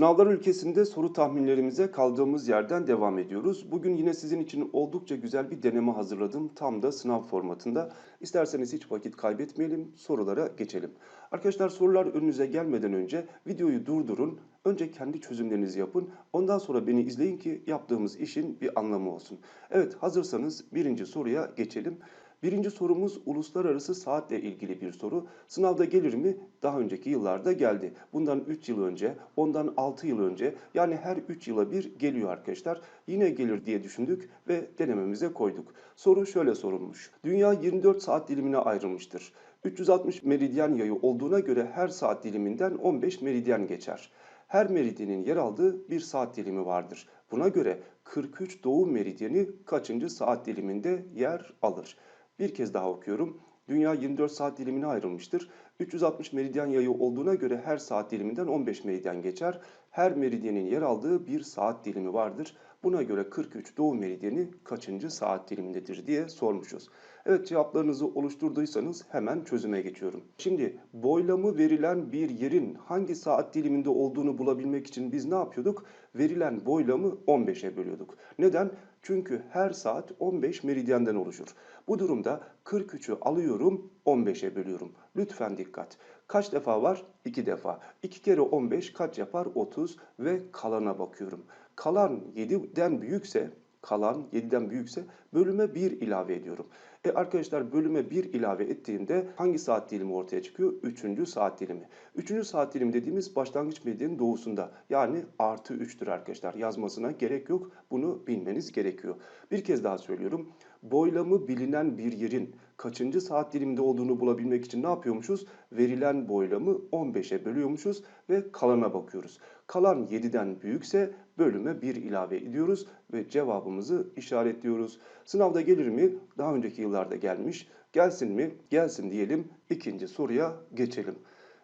Sınavlar ülkesinde soru tahminlerimize kaldığımız yerden devam ediyoruz. Bugün yine sizin için oldukça güzel bir deneme hazırladım. Tam da sınav formatında. İsterseniz hiç vakit kaybetmeyelim, sorulara geçelim. Arkadaşlar sorular önünüze gelmeden önce videoyu durdurun. Önce kendi çözümlerinizi yapın. Ondan sonra beni izleyin ki yaptığımız işin bir anlamı olsun. Evet hazırsanız birinci soruya geçelim. Birinci sorumuz uluslararası saatle ilgili bir soru. Sınavda gelir mi? Daha önceki yıllarda geldi. Bundan 3 yıl önce, ondan 6 yıl önce yani her 3 yıla bir geliyor arkadaşlar. Yine gelir diye düşündük ve denememize koyduk. Soru şöyle sorulmuş. Dünya 24 saat dilimine ayrılmıştır. 360 meridyen yayı olduğuna göre her saat diliminden 15 meridyen geçer. Her meridyenin yer aldığı bir saat dilimi vardır. Buna göre 43 doğu meridyeni kaçıncı saat diliminde yer alır? Bir kez daha okuyorum. Dünya 24 saat dilimine ayrılmıştır. 360 meridyen yayı olduğuna göre her saat diliminden 15 meridyen geçer. Her meridyenin yer aldığı bir saat dilimi vardır. Buna göre 43 doğu meridyeni kaçıncı saat dilimindedir diye sormuşuz. Evet cevaplarınızı oluşturduysanız hemen çözüme geçiyorum. Şimdi boylamı verilen bir yerin hangi saat diliminde olduğunu bulabilmek için biz ne yapıyorduk? Verilen boylamı 15'e bölüyorduk. Neden? Çünkü her saat 15 meridyenden oluşur. Bu durumda 43'ü alıyorum 15'e bölüyorum. Lütfen dikkat. Kaç defa var? 2 defa. 2 kere 15 kaç yapar? 30 ve kalana bakıyorum. Kalan 7'den büyükse kalan 7'den büyükse bölüme 1 ilave ediyorum. E arkadaşlar bölüme 1 ilave ettiğimde hangi saat dilimi ortaya çıkıyor? 3. saat dilimi. 3. saat dilimi dediğimiz başlangıç medyanın doğusunda. Yani artı 3'tür arkadaşlar. Yazmasına gerek yok. Bunu bilmeniz gerekiyor. Bir kez daha söylüyorum. Boylamı bilinen bir yerin kaçıncı saat diliminde olduğunu bulabilmek için ne yapıyormuşuz? Verilen boylamı 15'e bölüyormuşuz ve kalana bakıyoruz. Kalan 7'den büyükse bölüme 1 ilave ediyoruz ve cevabımızı işaretliyoruz. Sınavda gelir mi? Daha önceki yıllarda gelmiş. Gelsin mi? Gelsin diyelim. İkinci soruya geçelim.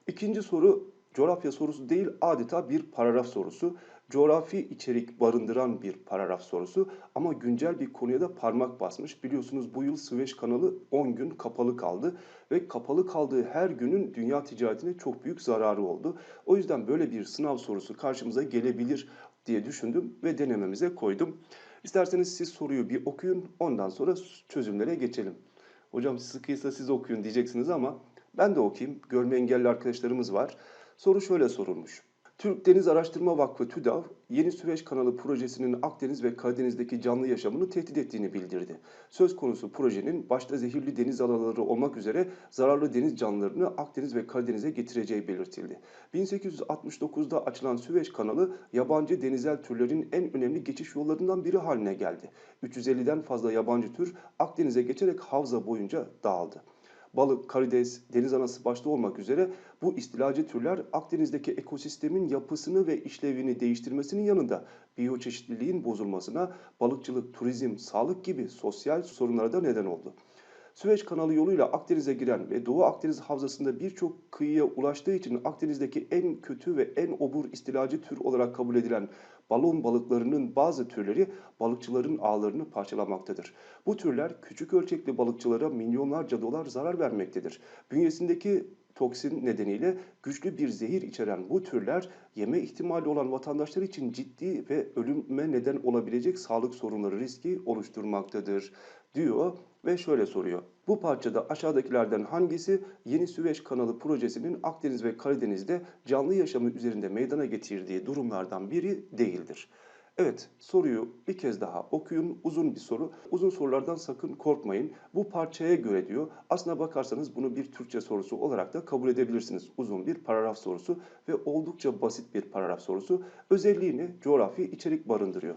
İkinci soru coğrafya sorusu değil adeta bir paragraf sorusu. Coğrafi içerik barındıran bir paragraf sorusu ama güncel bir konuya da parmak basmış. Biliyorsunuz bu yıl Süveyş kanalı 10 gün kapalı kaldı ve kapalı kaldığı her günün dünya ticaretine çok büyük zararı oldu. O yüzden böyle bir sınav sorusu karşımıza gelebilir diye düşündüm ve denememize koydum. İsterseniz siz soruyu bir okuyun ondan sonra çözümlere geçelim. Hocam sıkıysa siz okuyun diyeceksiniz ama ben de okuyayım. Görme engelli arkadaşlarımız var. Soru şöyle sorulmuş. Türk Deniz Araştırma Vakfı TÜDAV, Yeni Süveyş Kanalı projesinin Akdeniz ve Karadeniz'deki canlı yaşamını tehdit ettiğini bildirdi. Söz konusu projenin başta zehirli deniz anaları olmak üzere zararlı deniz canlılarını Akdeniz ve Karadeniz'e getireceği belirtildi. 1869'da açılan Süveyş Kanalı yabancı denizel türlerin en önemli geçiş yollarından biri haline geldi. 350'den fazla yabancı tür Akdeniz'e geçerek havza boyunca dağıldı balık, karides, deniz anası başta olmak üzere bu istilacı türler Akdeniz'deki ekosistemin yapısını ve işlevini değiştirmesinin yanında biyoçeşitliliğin bozulmasına, balıkçılık, turizm, sağlık gibi sosyal sorunlara da neden oldu. Süveyş kanalı yoluyla Akdeniz'e giren ve Doğu Akdeniz havzasında birçok kıyıya ulaştığı için Akdeniz'deki en kötü ve en obur istilacı tür olarak kabul edilen balon balıklarının bazı türleri balıkçıların ağlarını parçalamaktadır. Bu türler küçük ölçekli balıkçılara milyonlarca dolar zarar vermektedir. Bünyesindeki toksin nedeniyle güçlü bir zehir içeren bu türler yeme ihtimali olan vatandaşlar için ciddi ve ölüme neden olabilecek sağlık sorunları riski oluşturmaktadır diyor ve şöyle soruyor. Bu parçada aşağıdakilerden hangisi Yeni Süveyş Kanalı projesinin Akdeniz ve Karadeniz'de canlı yaşamı üzerinde meydana getirdiği durumlardan biri değildir? Evet, soruyu bir kez daha okuyun. Uzun bir soru. Uzun sorulardan sakın korkmayın. Bu parçaya göre diyor. Aslına bakarsanız bunu bir Türkçe sorusu olarak da kabul edebilirsiniz. Uzun bir paragraf sorusu ve oldukça basit bir paragraf sorusu. Özelliğini coğrafi içerik barındırıyor.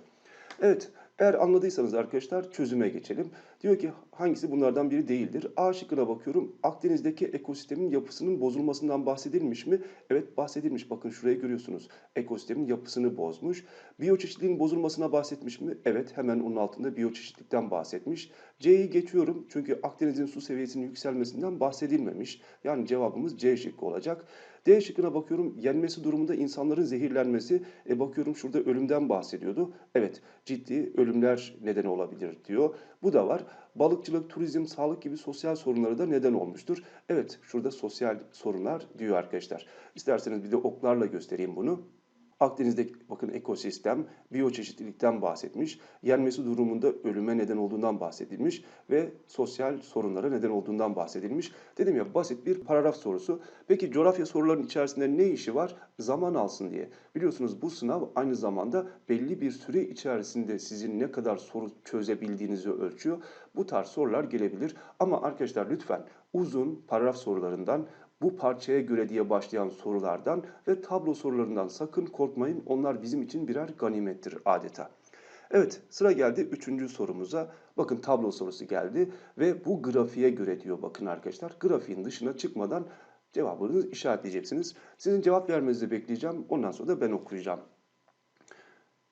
Evet, eğer anladıysanız arkadaşlar çözüme geçelim. Diyor ki hangisi bunlardan biri değildir? A şıkkına bakıyorum. Akdeniz'deki ekosistemin yapısının bozulmasından bahsedilmiş mi? Evet bahsedilmiş. Bakın şurayı görüyorsunuz. Ekosistemin yapısını bozmuş. Biyoçeşitliliğin bozulmasına bahsetmiş mi? Evet hemen onun altında biyoçeşitlilikten bahsetmiş. C'yi geçiyorum çünkü Akdeniz'in su seviyesinin yükselmesinden bahsedilmemiş. Yani cevabımız C şıkkı olacak. D şıkkına bakıyorum yenmesi durumunda insanların zehirlenmesi. E bakıyorum şurada ölümden bahsediyordu. Evet ciddi ölümler neden olabilir diyor. Bu da var. Balıkçılık, turizm, sağlık gibi sosyal sorunları da neden olmuştur. Evet şurada sosyal sorunlar diyor arkadaşlar. İsterseniz bir de oklarla göstereyim bunu. Akdeniz'deki bakın ekosistem, biyoçeşitlilikten bahsetmiş. Yenmesi durumunda ölüme neden olduğundan bahsedilmiş ve sosyal sorunlara neden olduğundan bahsedilmiş. Dedim ya basit bir paragraf sorusu. Peki coğrafya sorularının içerisinde ne işi var? Zaman alsın diye. Biliyorsunuz bu sınav aynı zamanda belli bir süre içerisinde sizin ne kadar soru çözebildiğinizi ölçüyor. Bu tarz sorular gelebilir. Ama arkadaşlar lütfen uzun paragraf sorularından bu parçaya göre diye başlayan sorulardan ve tablo sorularından sakın korkmayın. Onlar bizim için birer ganimettir adeta. Evet sıra geldi üçüncü sorumuza. Bakın tablo sorusu geldi ve bu grafiğe göre diyor bakın arkadaşlar. Grafiğin dışına çıkmadan cevabınızı işaretleyeceksiniz. Sizin cevap vermenizi bekleyeceğim. Ondan sonra da ben okuyacağım.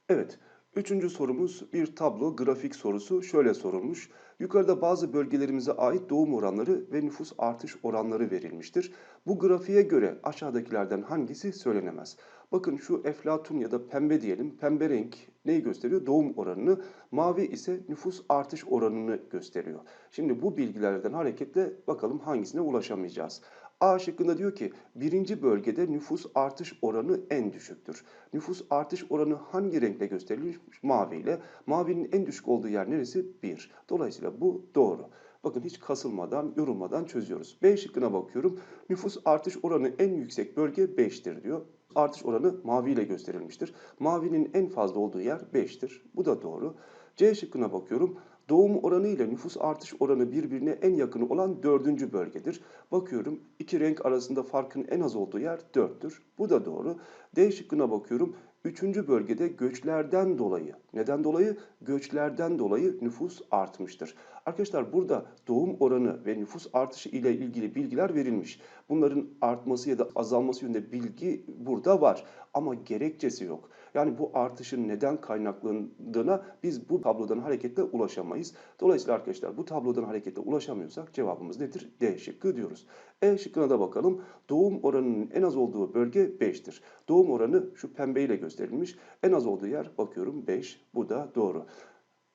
Evet, üçüncü sorumuz bir tablo grafik sorusu şöyle sorulmuş. Yukarıda bazı bölgelerimize ait doğum oranları ve nüfus artış oranları verilmiştir. Bu grafiğe göre aşağıdakilerden hangisi söylenemez? Bakın şu eflatun ya da pembe diyelim. Pembe renk neyi gösteriyor? Doğum oranını. Mavi ise nüfus artış oranını gösteriyor. Şimdi bu bilgilerden hareketle bakalım hangisine ulaşamayacağız. A şıkkında diyor ki birinci bölgede nüfus artış oranı en düşüktür. Nüfus artış oranı hangi renkle gösterilir? Mavi ile. Mavinin en düşük olduğu yer neresi? 1. Dolayısıyla bu doğru. Bakın hiç kasılmadan, yorulmadan çözüyoruz. B şıkkına bakıyorum. Nüfus artış oranı en yüksek bölge 5'tir diyor. Artış oranı mavi ile gösterilmiştir. Mavinin en fazla olduğu yer 5'tir. Bu da doğru. C şıkkına bakıyorum. Doğum oranı ile nüfus artış oranı birbirine en yakın olan dördüncü bölgedir. Bakıyorum iki renk arasında farkın en az olduğu yer 4'tür. Bu da doğru. D şıkkına bakıyorum. Üçüncü bölgede göçlerden dolayı, neden dolayı? Göçlerden dolayı nüfus artmıştır. Arkadaşlar burada doğum oranı ve nüfus artışı ile ilgili bilgiler verilmiş. Bunların artması ya da azalması yönünde bilgi burada var ama gerekçesi yok. Yani bu artışın neden kaynaklandığına biz bu tablodan hareketle ulaşamayız. Dolayısıyla arkadaşlar bu tablodan hareketle ulaşamıyorsak cevabımız nedir? D şıkkı diyoruz. E şıkkına da bakalım. Doğum oranının en az olduğu bölge 5'tir. Doğum oranı şu pembeyle gösterilmiş. En az olduğu yer bakıyorum 5. Bu da doğru.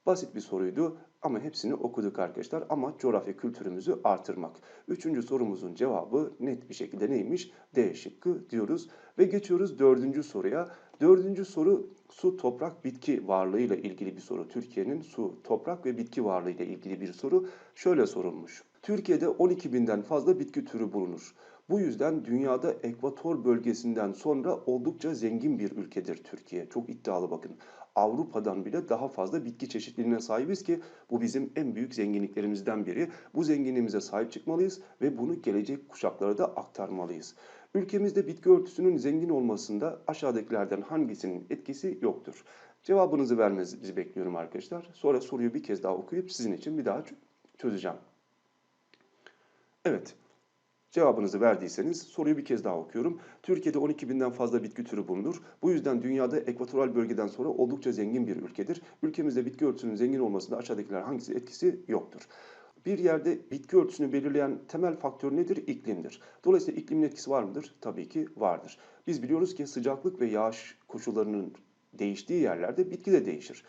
Basit bir soruydu ama hepsini okuduk arkadaşlar. Ama coğrafya kültürümüzü artırmak. Üçüncü sorumuzun cevabı net bir şekilde neymiş? D şıkkı diyoruz. Ve geçiyoruz dördüncü soruya. Dördüncü soru su, toprak, bitki varlığıyla ilgili bir soru. Türkiye'nin su, toprak ve bitki varlığıyla ilgili bir soru. Şöyle sorulmuş. Türkiye'de 12 binden fazla bitki türü bulunur. Bu yüzden dünyada ekvator bölgesinden sonra oldukça zengin bir ülkedir Türkiye. Çok iddialı bakın. Avrupa'dan bile daha fazla bitki çeşitliliğine sahibiz ki bu bizim en büyük zenginliklerimizden biri. Bu zenginliğimize sahip çıkmalıyız ve bunu gelecek kuşaklara da aktarmalıyız. Ülkemizde bitki örtüsünün zengin olmasında aşağıdakilerden hangisinin etkisi yoktur? Cevabınızı vermenizi bekliyorum arkadaşlar. Sonra soruyu bir kez daha okuyup sizin için bir daha çözeceğim. Evet, Cevabınızı verdiyseniz soruyu bir kez daha okuyorum. Türkiye'de 12 binden fazla bitki türü bulunur. Bu yüzden dünyada ekvatoral bölgeden sonra oldukça zengin bir ülkedir. Ülkemizde bitki örtüsünün zengin olmasında aşağıdakiler hangisi etkisi yoktur. Bir yerde bitki örtüsünü belirleyen temel faktör nedir? İklimdir. Dolayısıyla iklimin etkisi var mıdır? Tabii ki vardır. Biz biliyoruz ki sıcaklık ve yağış koşullarının değiştiği yerlerde bitki de değişir.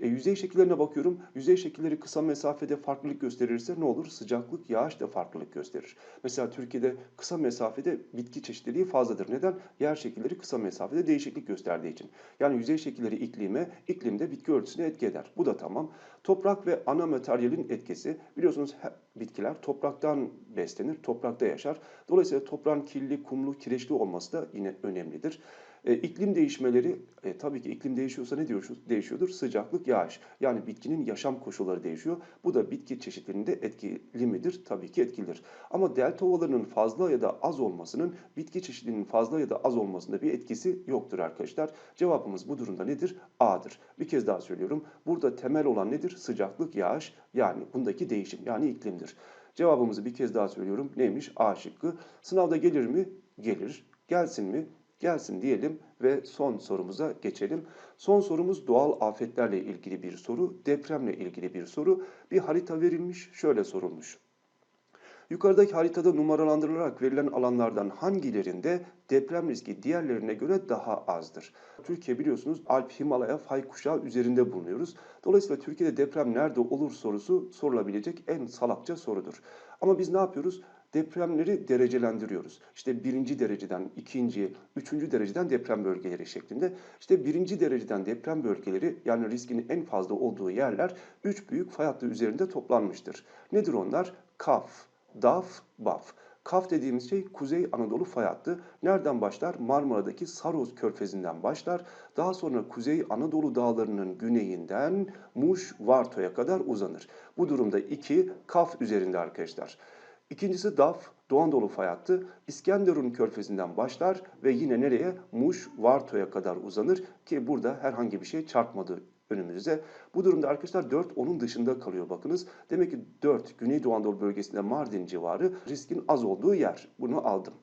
E, yüzey şekillerine bakıyorum. Yüzey şekilleri kısa mesafede farklılık gösterirse ne olur? Sıcaklık, yağış da farklılık gösterir. Mesela Türkiye'de kısa mesafede bitki çeşitliliği fazladır. Neden? Yer şekilleri kısa mesafede değişiklik gösterdiği için. Yani yüzey şekilleri iklime, iklimde bitki örtüsüne etki eder. Bu da tamam. Toprak ve ana materyalin etkisi. Biliyorsunuz bitkiler topraktan beslenir, toprakta yaşar. Dolayısıyla toprağın kirli, kumlu, kireçli olması da yine önemlidir. E, iklim değişmeleri, e, tabii ki iklim değişiyorsa ne değişiyordur? Sıcaklık, yağış. Yani bitkinin yaşam koşulları değişiyor. Bu da bitki çeşitliliğinde etkili midir? Tabii ki etkilidir. Ama delta ovalarının fazla ya da az olmasının bitki çeşitliliğinin fazla ya da az olmasında bir etkisi yoktur arkadaşlar. Cevabımız bu durumda nedir? A'dır. Bir kez daha söylüyorum. Burada temel olan nedir? Sıcaklık, yağış yani bundaki değişim yani iklimdir. Cevabımızı bir kez daha söylüyorum. Neymiş? A şıkkı. Sınavda gelir mi? Gelir. Gelsin mi? Gelsin diyelim ve son sorumuza geçelim. Son sorumuz doğal afetlerle ilgili bir soru, depremle ilgili bir soru. Bir harita verilmiş, şöyle sorulmuş. Yukarıdaki haritada numaralandırılarak verilen alanlardan hangilerinde deprem riski diğerlerine göre daha azdır? Türkiye biliyorsunuz Alp Himalaya fay kuşağı üzerinde bulunuyoruz. Dolayısıyla Türkiye'de deprem nerede olur sorusu sorulabilecek en salakça sorudur. Ama biz ne yapıyoruz? depremleri derecelendiriyoruz. İşte birinci dereceden ikinci, üçüncü dereceden deprem bölgeleri şeklinde. İşte birinci dereceden deprem bölgeleri yani riskin en fazla olduğu yerler üç büyük fay hattı üzerinde toplanmıştır. Nedir onlar? Kaf, Daf, Baf. Kaf dediğimiz şey Kuzey Anadolu fay hattı. Nereden başlar? Marmara'daki Saros Körfezi'nden başlar. Daha sonra Kuzey Anadolu dağlarının güneyinden Muş, Varto'ya kadar uzanır. Bu durumda iki Kaf üzerinde arkadaşlar. İkincisi DAF, Doğu Anadolu fay hattı. İskenderun körfezinden başlar ve yine nereye? Muş, Varto'ya kadar uzanır ki burada herhangi bir şey çarpmadı önümüze. Bu durumda arkadaşlar 4 onun dışında kalıyor bakınız. Demek ki 4 Güneydoğu Anadolu bölgesinde Mardin civarı riskin az olduğu yer. Bunu aldım.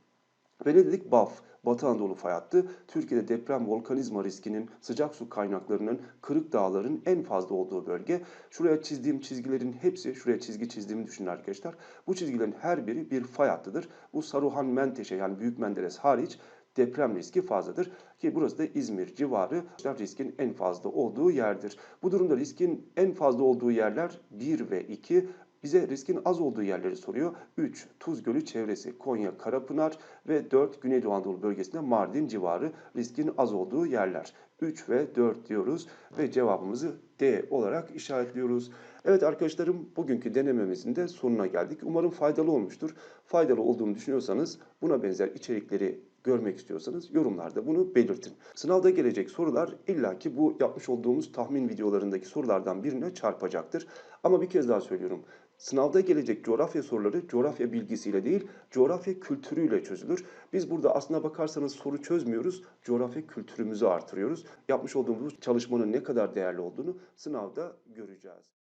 Ve ne dedik? BAF, Batı Anadolu fay hattı. Türkiye'de deprem volkanizma riskinin, sıcak su kaynaklarının, kırık dağların en fazla olduğu bölge. Şuraya çizdiğim çizgilerin hepsi, şuraya çizgi çizdiğimi düşünün arkadaşlar. Bu çizgilerin her biri bir fay hattıdır. Bu Saruhan Menteşe yani Büyük Menderes hariç deprem riski fazladır. Ki burası da İzmir civarı riskin en fazla olduğu yerdir. Bu durumda riskin en fazla olduğu yerler 1 ve 2. Bize riskin az olduğu yerleri soruyor. 3. Tuz Gölü çevresi, Konya, Karapınar ve 4. Güneydoğu Anadolu bölgesinde Mardin civarı riskin az olduğu yerler. 3 ve 4 diyoruz ve cevabımızı D olarak işaretliyoruz. Evet arkadaşlarım bugünkü denememizin de sonuna geldik. Umarım faydalı olmuştur. Faydalı olduğunu düşünüyorsanız buna benzer içerikleri görmek istiyorsanız yorumlarda bunu belirtin. Sınavda gelecek sorular illaki bu yapmış olduğumuz tahmin videolarındaki sorulardan birine çarpacaktır. Ama bir kez daha söylüyorum. Sınavda gelecek coğrafya soruları coğrafya bilgisiyle değil, coğrafya kültürüyle çözülür. Biz burada aslına bakarsanız soru çözmüyoruz, coğrafya kültürümüzü artırıyoruz. Yapmış olduğumuz çalışmanın ne kadar değerli olduğunu sınavda göreceğiz.